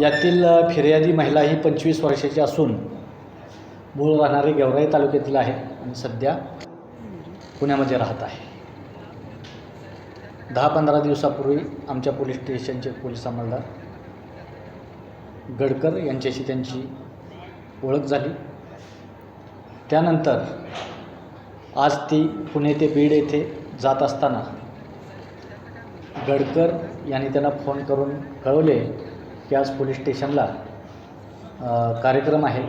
यातील फिर्यादी महिला ही पंचवीस वर्षाची असून मूळ राहणारी गेवराई तालुक्यातील आहे आणि सध्या पुण्यामध्ये राहत आहे. दहा पंधरा दिवसापूर्वी आमच्या पोलीस स्टेशनचे पोलीस अंमलदार गडकर यांच्याशी त्यांची ओळख झाली. त्यानंतर आज ती पुणे ते बीड येथे जात असताना गडकर यांनी त्यांना फोन करून कळवले की आज पोलीस स्टेशनला कार्यक्रम आहे.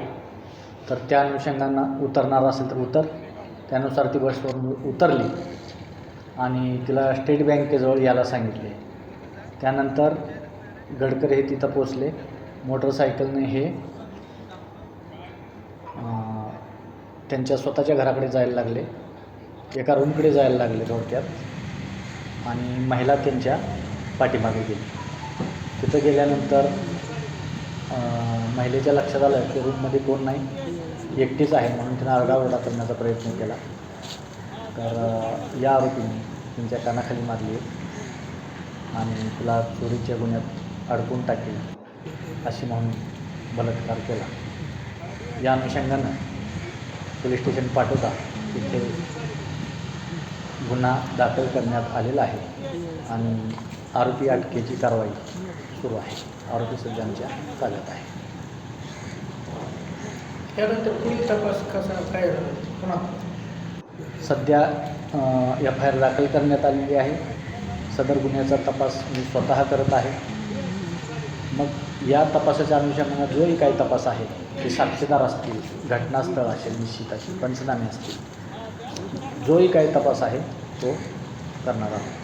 तर त्या अनुषंगानं उतरणार असेल तर उतर. त्यानुसार ती बसवरून उतरली आणि तिला स्टेट बँकेजवळ यायला सांगितले. त्यानंतर गडकर हे तिथं पोचले मोटरसायकलने हे त्यांच्या स्वतःच्या घराकडे जायला लागले. एका रूमकडे जायला लागले थोडक्यात. आणि महिला त्यांच्या पाठीमागे गेली. तिथं गेल्यानंतर महिलेच्या लक्षात आलं की रूममध्ये कोण नाही. एकटीच आहे म्हणून तिनं आरडाओरडा करण्याचा प्रयत्न केला. तर या आरोपीने त्यांच्या कानाखाली मारली आणि तिला चोरीच्या गुन्ह्यात अडकून टाकली अशी म्हणून बलात्कार केला. या अनुषंगानं पोलीस स्टेशन पाठवता तिथे गुन्हा दाखल करण्यात आलेला आहे. आणि आरोपी अटकेची कारवाई सुरू आहे. आरोपी सध्याच्या ताब्यात आहे. त्यानंतर पुढील तपास कसा काय पुन्हा. सध्या एफ आय आर दाखल करण्यात आलेली आहे. सदर गुन्ह्याचा तपास मी स्वतः करत आहे. मग या तपासाच्या अनुषंगानं जोही काही तपास आहे ते साक्षीदार असतील घटनास्थळ असेल निश्चित असेल पंचनामे असतील जोही काही तपास आहे तो करणार आहोत.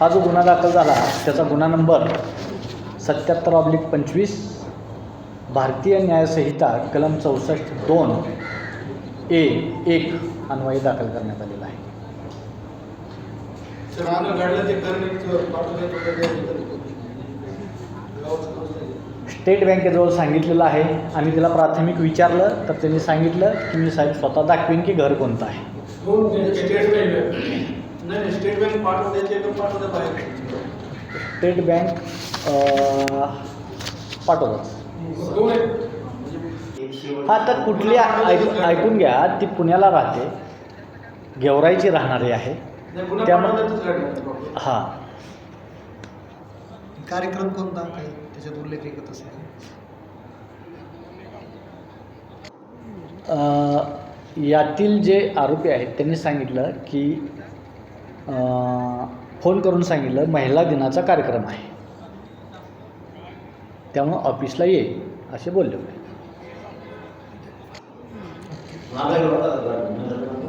हा जो गुन्हा दाखल झाला त्याचा गुन्हा नंबर सत्याहत्तर ऑब्लिक पंचवीस भारतीय न्यायसंहिता कलम चौसष्ट दोन ए एक अन्वये दाखल करण्यात आलेला आहे. स्टेट बँकेजवळ सांगितलेलं आहे. आणि तिला प्राथमिक विचारलं तर त्यांनी सांगितलं की मी साहेब स्वतः दाखवीन की घर कोणतं आहे. स्टेट बँक नाही स्टेट बँक पाठवते बाहेर. स्टेट बँक अं, पाठवतात. हा तर कुठली ऐक ऐकून घ्या. ती पुण्याला राहते. गेवराईची राहणारी आहे. त्यामुळे हां. कार्यक्रम कोणता? काही त्याच्यात उल्लेख एकत असेल यातील जे आरोपी आहेत त्यांनी सांगितलं की फोन करून सांगितलं महिला दिनाचा कार्यक्रम आहे. त्यामुळं ऑफिसला ये असे बोलले होते.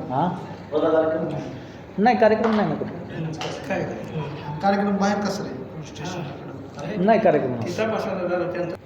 हां? नाही कार्यक्रम नाही ना कुठे कार्यक्रम बाहेर कसं रे स्टेशन नाही कार्यक्रम